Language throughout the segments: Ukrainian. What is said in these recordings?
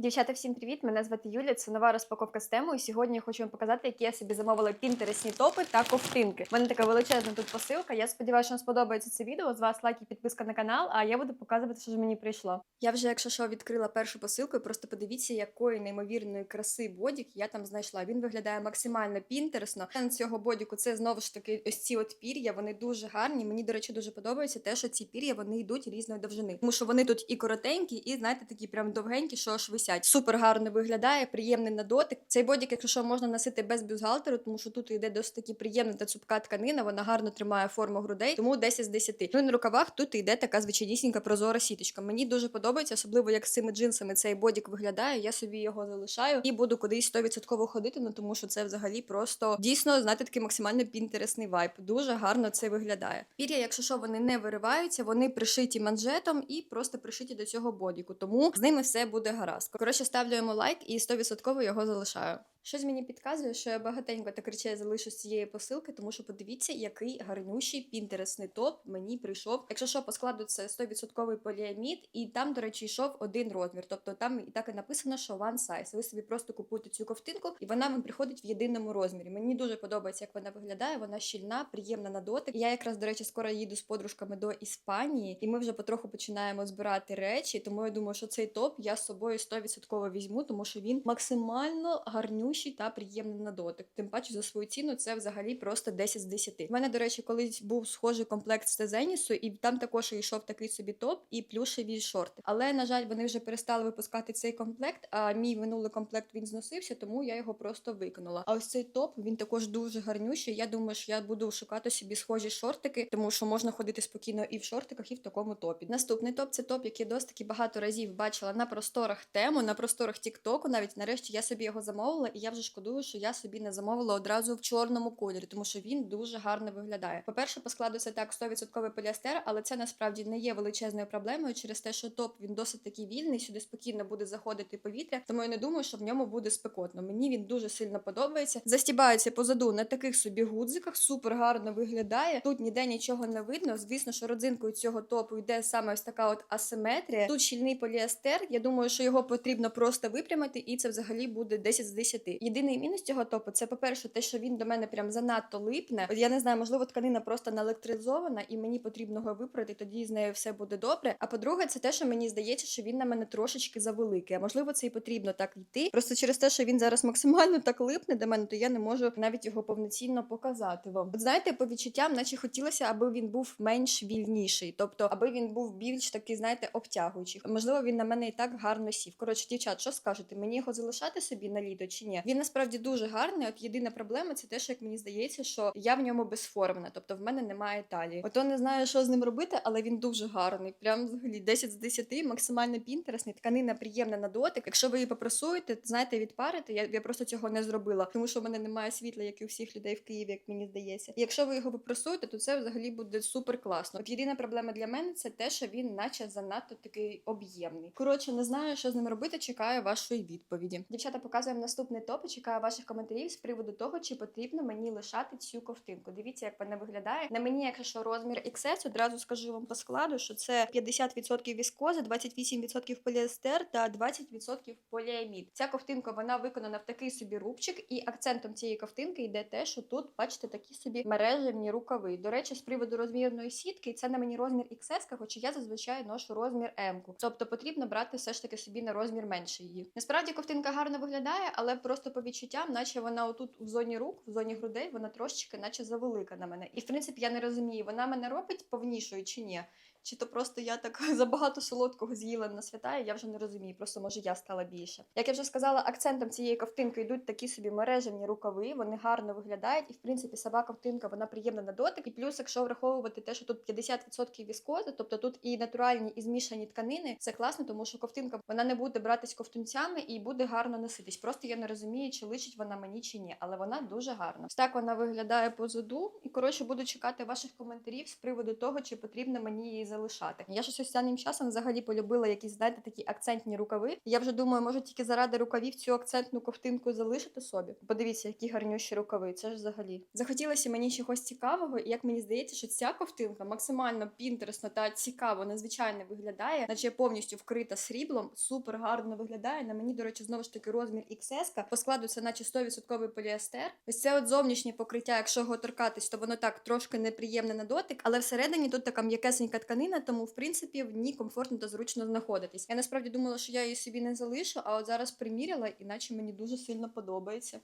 Дівчата, всім привіт! Мене звати Юля. Це нова розпаковка з тему. І сьогодні я хочу вам показати, які я собі замовила пінтересні топи та ковтинки. У мене така величезна тут посилка. Я сподіваюся, що вам сподобається це відео. З вас лайк і підписка на канал. А я буду показувати, що ж мені прийшло. Я вже, якщо що, відкрила першу посилку. і Просто подивіться, якої неймовірної краси бодік я там знайшла. Він виглядає максимально пінтересно. Тренд цього бодіку це знову ж таки ось ці от пір'я. Вони дуже гарні. Мені, до речі, дуже подобається те, що ці пір'я вони йдуть різної довжини, тому що вони тут і коротенькі, і знаєте, такі прям довгенькі, що аж висять. Супер гарно виглядає, приємний на дотик. Цей бодік, якщо що, можна носити без бюстгальтеру, тому що тут йде досить таки приємна та цупка тканина. Вона гарно тримає форму грудей, тому 10 з 10. Ну і на рукавах тут йде така звичайнісінька прозора сіточка. Мені дуже подобається, особливо як з цими джинсами цей бодік виглядає. Я собі його залишаю і буду кудись 100% ходити. Ну тому що це взагалі просто дійсно знаєте, такий максимально пінтересний вайб. Дуже гарно це виглядає. Пір'я, якщо що, вони не вириваються, вони пришиті манжетом і просто пришиті до цього бодіку. Тому з ними все буде гаразд. Коротше, ставлю йому лайк і 100% його залишаю. Щось мені підказує, що я багатенько так речей залишу з цієї посилки, тому що подивіться, який гарнющий пінтересний топ мені прийшов. Якщо що по складу це 100% поліамід, і там, до речі, йшов один розмір. Тобто там і так і написано, що one size. Ви собі просто купуєте цю ковтинку, і вона вам приходить в єдиному розмірі. Мені дуже подобається, як вона виглядає. Вона щільна, приємна на дотик. Я якраз, до речі, скоро їду з подружками до Іспанії, і ми вже потроху починаємо збирати речі. Тому я думаю, що цей топ я з собою 100% візьму, тому що він максимально гарнющий та приємний на дотик. Тим паче за свою ціну це взагалі просто 10 з 10. У мене, до речі, колись був схожий комплект з Тезенісу, і там також йшов такий собі топ і плюшеві шорти. Але на жаль, вони вже перестали випускати цей комплект. А мій минулий комплект він зносився, тому я його просто викинула. А ось цей топ він також дуже гарнющий. Я думаю, що я буду шукати собі схожі шортики, тому що можна ходити спокійно і в шортиках, і в такому топі. Наступний топ це топ, який досить таки багато разів бачила на просторах тему, на просторах Тіктоку. Навіть нарешті я собі його замовила, я вже шкодую, що я собі не замовила одразу в чорному кольорі, тому що він дуже гарно виглядає. По-перше, по складу це так 100% поліестер, але це насправді не є величезною проблемою через те, що топ він досить таки вільний, сюди спокійно буде заходити повітря. Тому я не думаю, що в ньому буде спекотно. Мені він дуже сильно подобається. Застібається позаду на таких собі гудзиках, супер гарно виглядає. Тут ніде нічого не видно. Звісно, що родзинкою цього топу йде саме ось така от асиметрія. Тут щільний поліестер. Я думаю, що його потрібно просто випрямити, і це взагалі буде 10 з 10. Єдиний мінус цього топу це, по-перше, те, що він до мене прям занадто липне. Я не знаю, можливо, тканина просто наелектризована, і мені потрібно його випрати, тоді з нею все буде добре. А по-друге, це те, що мені здається, що він на мене трошечки завеликий. А можливо, це і потрібно так йти. Просто через те, що він зараз максимально так липне до мене, то я не можу навіть його повноцінно показати вам. От знаєте, по відчуттям, наче хотілося, аби він був менш вільніший, тобто аби він був більш такий, знаєте, обтягуючий. Можливо, він на мене і так гарно сів. Коротше, дівчат, що скажете? Мені його залишати собі на літо чи ні? Він насправді дуже гарний. От єдина проблема це те, що як мені здається, що я в ньому безформна, тобто в мене немає талії. Ото не знаю, що з ним робити, але він дуже гарний. Прям взагалі 10 з 10, максимально пінтересний. Тканина приємна на дотик. Якщо ви її попросуєте, знаєте, відпарити. Я, я просто цього не зробила, тому що в мене немає світла, як і у всіх людей в Києві, як мені здається. І якщо ви його попросуєте, то це взагалі буде супер класно. От єдина проблема для мене це те, що він, наче занадто такий об'ємний. Коротше, не знаю, що з ним робити. Чекаю вашої відповіді. Дівчата, показуємо наступний топ. і Чекаю ваших коментарів з приводу того, чи потрібно мені лишати цю ковтинку. Дивіться, як вона виглядає. На мені, якщо розмір XS, одразу скажу вам по складу, що це 50% віскози, 28% поліестер та 20% поліамід. Ця ковтинка вона виконана в такий собі рубчик, і акцентом цієї ковтинки йде те, що тут, бачите, такі собі мережевні рукави. До речі, з приводу розмірної сітки, це на мені розмір XS, хоча я зазвичай ношу розмір М. Тобто потрібно брати все ж таки собі на розмір менше її. Насправді ковтинка гарно виглядає, але просто по відчуттям, наче вона отут в зоні рук, в зоні грудей, вона трошечки, наче завелика на мене. І в принципі я не розумію, вона мене робить повнішою чи ні. Чи то просто я так забагато солодкого з'їла на свята, і я вже не розумію. Просто може я стала більше. Як я вже сказала, акцентом цієї ковтинки йдуть такі собі мережевні рукави, вони гарно виглядають, і в принципі сама ковтинка вона приємна на дотик. І плюс, якщо враховувати те, що тут 50% віскози, тобто тут і натуральні, і змішані тканини, це класно, тому що ковтинка вона не буде братись ковтунцями і буде гарно носитись. Просто я не розумію, чи личить вона мені чи ні, але вона дуже гарна. Так вона виглядає позаду. І коротше буду чекати ваших коментарів з приводу того, чи потрібно мені її залишити залишати. Я ж ось останнім часом взагалі полюбила якісь, знаєте, такі акцентні рукави. Я вже думаю, може тільки заради рукавів цю акцентну ковтинку залишити собі. Подивіться, які гарнющі рукави. Це ж взагалі. Захотілося мені чогось цікавого, і як мені здається, що ця ковтинка максимально пінтересно та цікаво, незвичайно виглядає, наче повністю вкрита сріблом, супер гарно виглядає. На мені, до речі, знову ж таки розмір XS. По складу це наче 100% поліестер. Ось це от зовнішнє покриття, якщо його торкатись, то воно так трошки неприємне на дотик, але всередині тут така м'якесенька тканина, тому в принципі в ній комфортно та зручно знаходитись. Я насправді думала, що я її собі не залишу, а от зараз приміряла, іначе мені дуже сильно подобається.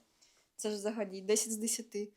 Це ж взагалі 10 з 10.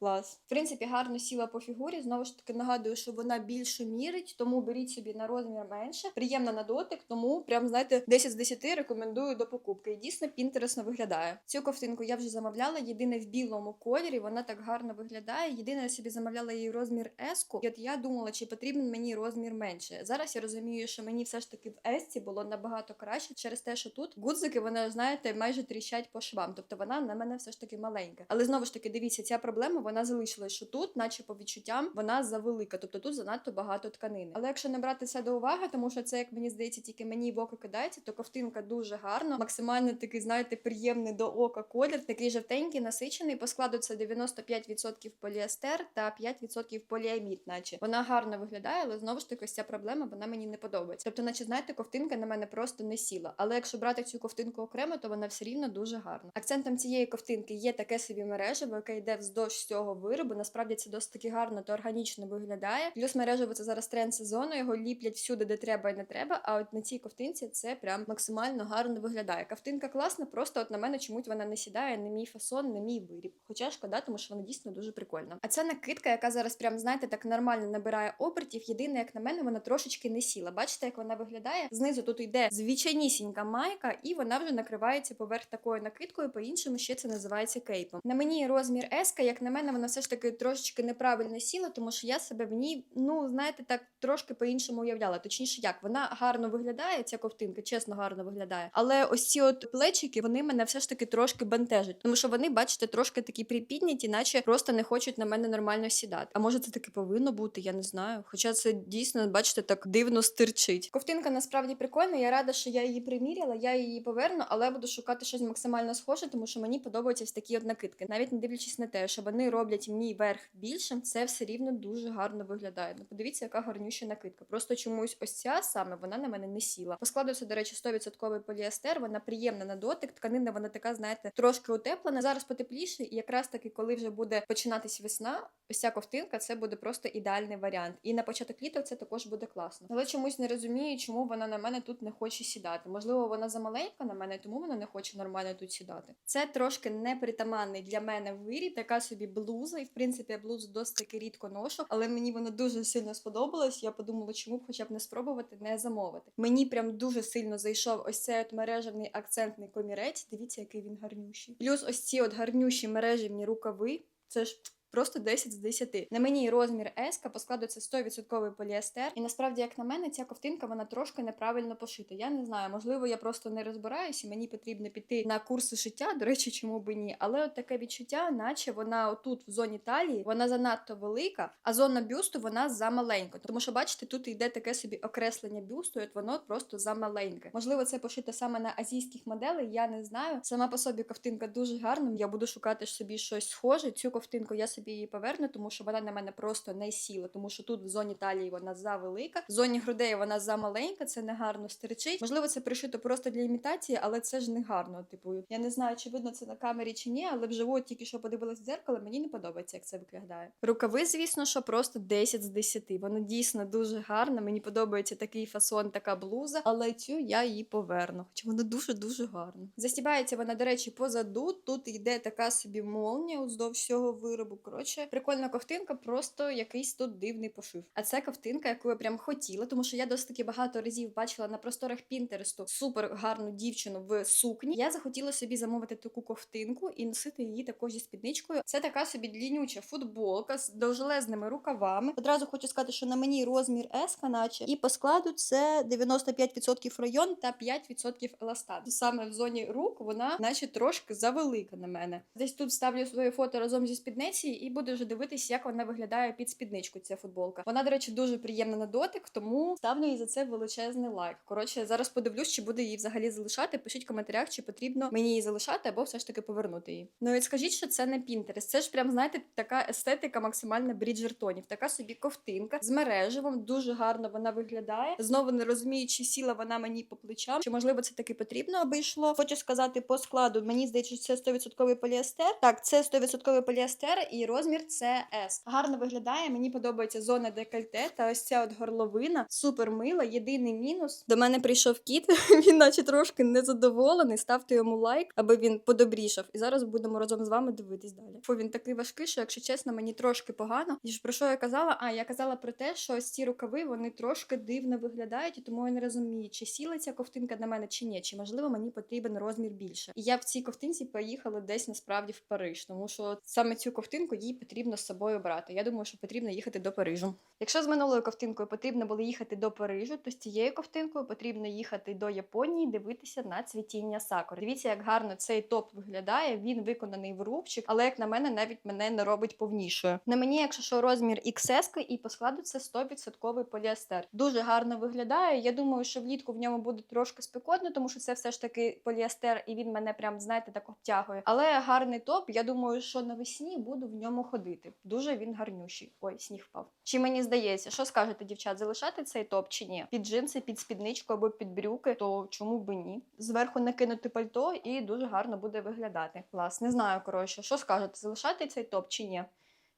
Клас. В принципі, гарно сіла по фігурі. Знову ж таки нагадую, що вона більше мірить, тому беріть собі на розмір менше. Приємна на дотик, тому прям знаєте, 10 з 10 рекомендую до покупки. І дійсно пінтересно виглядає. Цю ковтинку я вже замовляла. Єдине в білому кольорі. Вона так гарно виглядає. Єдине, я собі замовляла її розмір S-ку. І от я думала, чи потрібен мені розмір менше. Зараз я розумію, що мені все ж таки в S-ці було набагато краще через те, що тут гудзики, вони знаєте, майже тріщать по швам. Тобто вона на мене все ж таки маленька. Але знову ж таки, дивіться, ця проблема вона залишилась, що тут, наче по відчуттям, вона завелика, тобто тут занадто багато тканини. Але якщо не брати це до уваги, тому що це, як мені здається, тільки мені в око кидається, то ковтинка дуже гарно, максимально такий, знаєте, приємний до ока колір, такий жовтенький, насичений. По складу це 95% поліестер та 5% поліамід, наче вона гарно виглядає, але знову ж таки ця проблема вона мені не подобається. Тобто, наче знаєте, ковтинка на мене просто не сіла. Але якщо брати цю ковтинку окремо, то вона все рівно дуже гарна. Акцентом цієї ковтинки є таке собі мережево, яке йде вздовж цього виробу. Насправді це досить таки гарно та органічно виглядає. Плюс мережево це зараз тренд сезону. Його ліплять всюди, де треба і не треба. А от на цій ковтинці це прям максимально гарно виглядає. Ковтинка класна, просто от на мене чомусь вона не сідає, не мій фасон, не мій виріб. Хоча шкода, тому що вона дійсно дуже прикольна. А ця накидка, яка зараз прям знаєте, так нормально набирає обертів. Єдине, як на мене, вона трошечки не сіла. Бачите, як вона виглядає? Знизу тут йде звичайнісінька майка, і вона вже накривається поверх такою накидкою. По іншому ще це називається кейпом. На мені розмір S, як на мене, вона все ж таки трошечки неправильно сіла, тому що я себе в ній, ну знаєте, так трошки по-іншому уявляла. Точніше, як вона гарно виглядає, ця ковтинка, чесно, гарно виглядає. Але ось ці от плечики, вони мене все ж таки трошки бентежать, тому що вони, бачите, трошки такі припідняті, наче просто не хочуть на мене нормально сідати. А може це таки повинно бути, я не знаю. Хоча це дійсно, бачите, так дивно стирчить. Ковтинка насправді прикольна. Я рада, що я її приміряла, я її поверну, але буду шукати щось максимально схоже, тому що мені подобаються такі от накидки. Навіть не дивлячись на те, що вони роблять мій верх більшим, це все рівно дуже гарно виглядає. Ну подивіться, яка гарнюща накидка. Просто чомусь ось ця саме вона на мене не сіла. По складу це, до речі, 100% поліестер. Вона приємна на дотик. Тканина вона така, знаєте, трошки утеплена. Зараз потепліше, і якраз таки, коли вже буде починатись весна, ось ця ковтинка це буде просто ідеальний варіант. І на початок літа це також буде класно. Але чомусь не розумію, чому вона на мене тут не хоче сідати. Можливо, вона замаленька на мене, тому вона не хоче нормально тут сідати. Це трошки непритаманний для мене виріб, така собі блуза. І в принципі я блузу досить таки рідко ношу, але мені вона дуже сильно сподобалась. Я подумала, чому б хоча б не спробувати не замовити. Мені прям дуже сильно зайшов ось цей от мережевний акцентний комірець. Дивіться, який він гарнющий. Плюс ось ці от гарнющі мережевні рукави. Це ж Просто 10 з 10. На мені розмір S, по складу це 100% поліестер. І насправді, як на мене, ця ковтинка вона трошки неправильно пошита. Я не знаю, можливо, я просто не розбираюся. Мені потрібно піти на курси шиття. До речі, чому би ні. Але от таке відчуття, наче вона отут, в зоні талії, вона занадто велика, а зона бюсту вона замаленька. Тому що, бачите, тут йде таке собі окреслення бюсту, і от воно просто замаленьке. Можливо, це пошито саме на азійських моделей. Я не знаю. Сама по собі ковтинка дуже гарна. Я буду шукати собі щось схоже. Цю ковтинку я собі її поверну, тому що вона на мене просто не сіла, тому що тут в зоні талії вона завелика, в зоні грудей вона замаленька, це не гарно стерчить. Можливо, це пришито просто для імітації, але це ж не гарно. Типу, я не знаю, чи видно це на камері чи ні, але вживу тільки що подивилась в дзеркало, мені не подобається, як це виглядає. Рукави, звісно, що просто 10 з 10. Воно дійсно дуже гарно. Мені подобається такий фасон, така блуза, але цю я її поверну. Хоча вона дуже дуже гарна. Застібається вона, до речі, позаду. Тут йде така собі молнія уздовж всього виробу. Коротше, прикольна ковтинка, просто якийсь тут дивний пошив. А це ковтинка, яку я прям хотіла, тому що я досить таки багато разів бачила на просторах Пінтересту супер гарну дівчину в сукні. Я захотіла собі замовити таку ковтинку і носити її також зі спідничкою. Це така собі длінюча футболка з довжелезними рукавами. Одразу хочу сказати, що на мені розмір S, наче, і по складу це 95% район та 5% еластан. Саме в зоні рук вона, наче трошки завелика на мене. Десь тут ставлю своє фото разом зі спідниці, і буду вже дивитися, як вона виглядає під спідничку. Ця футболка. Вона, до речі, дуже приємна на дотик, тому ставлю їй за це величезний лайк. Коротше, зараз подивлюсь, чи буду її взагалі залишати. Пишіть в коментарях, чи потрібно мені її залишати, або все ж таки повернути її. Ну і скажіть, що це не Pinterest. Це ж прям знаєте, така естетика максимально бріджертонів. Така собі ковтинка з мереживом. Дуже гарно вона виглядає. Знову не розумію, чи сіла вона мені по плечам, чи можливо це таки потрібно, аби йшло. Хочу сказати по складу. Мені здається, що це 100% поліестер. Так, це 100% поліестер і розмір це S. Гарно виглядає. Мені подобається зона декольте та ось ця от горловина. Супер мила. Єдиний мінус. До мене прийшов кіт. Він, наче трошки незадоволений. Ставте йому лайк, аби він подобрішав. І зараз будемо разом з вами дивитись далі. Фу, він такий важкий, що якщо чесно, мені трошки погано. І ж про що я казала? А я казала про те, що ось ці рукави вони трошки дивно виглядають, і тому я не розумію, чи сіла ця ковтинка на мене чи ні, чи можливо мені потрібен розмір більше. І я в цій ковтинці поїхала десь насправді в Париж, тому що саме цю ковтинку їй потрібно з собою брати. Я думаю, що потрібно їхати до Парижу. Якщо з минулою ковтинкою потрібно було їхати до Парижу, то з цією ковтинкою потрібно їхати до Японії, дивитися на цвітіння сакур. Дивіться, як гарно цей топ виглядає. Він виконаний в рубчик, але як на мене, навіть мене не робить повнішою. На мені, якщо що розмір XS, і по складу це 100% поліестер. Дуже гарно виглядає. Я думаю, що влітку в ньому буде трошки спекотно, тому що це все ж таки поліестер, і він мене прям знаєте так обтягує. Але гарний топ. Я думаю, що навесні буду в ньому ходити. Дуже він гарнющий. Ой, сніг впав. Чи мені здається, що скажете, дівчат, залишати цей топ чи ні? Під джинси, під спідничку або під брюки, то чому би ні? Зверху накинути пальто і дуже гарно буде виглядати. Клас, не знаю, коротше, що скажете, залишати цей топ чи ні?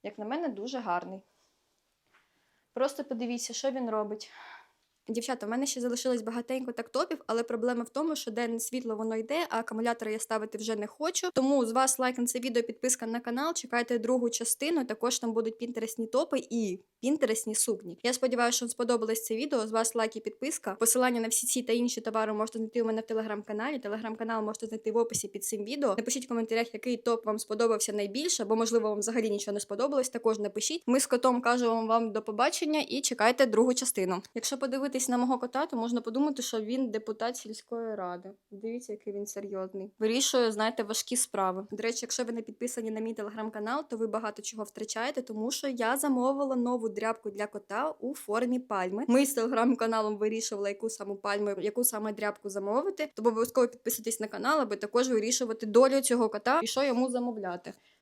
Як на мене, дуже гарний. Просто подивіться, що він робить. Дівчата, у мене ще залишилось багатенько так топів, але проблема в тому, що денне світло воно йде, а акумулятори я ставити вже не хочу. Тому з вас лайк на це відео, підписка на канал. Чекайте другу частину. Також там будуть пінтересні топи і пінтересні сукні. Я сподіваюся, що вам сподобалось це відео. З вас лайк і підписка. Посилання на всі ці та інші товари можете знайти у мене в телеграм-каналі. Телеграм-канал можете знайти в описі під цим відео. Напишіть в коментарях, який топ вам сподобався найбільше, або можливо вам взагалі нічого не сподобалось. Також напишіть. Ми з котом кажемо вам до побачення і чекайте другу частину. Якщо подивитись на мого кота, то можна подумати, що він депутат сільської ради. Дивіться, який він серйозний. Вирішує, знаєте, важкі справи. До речі, якщо ви не підписані на мій телеграм-канал, то ви багато чого втрачаєте, тому що я замовила нову дрябку для кота у формі пальми. Ми з телеграм-каналом вирішували, яку саму пальму, яку саме дрябку замовити. Тому обов'язково підписуйтесь на канал, аби також вирішувати долю цього кота і що йому замовляти.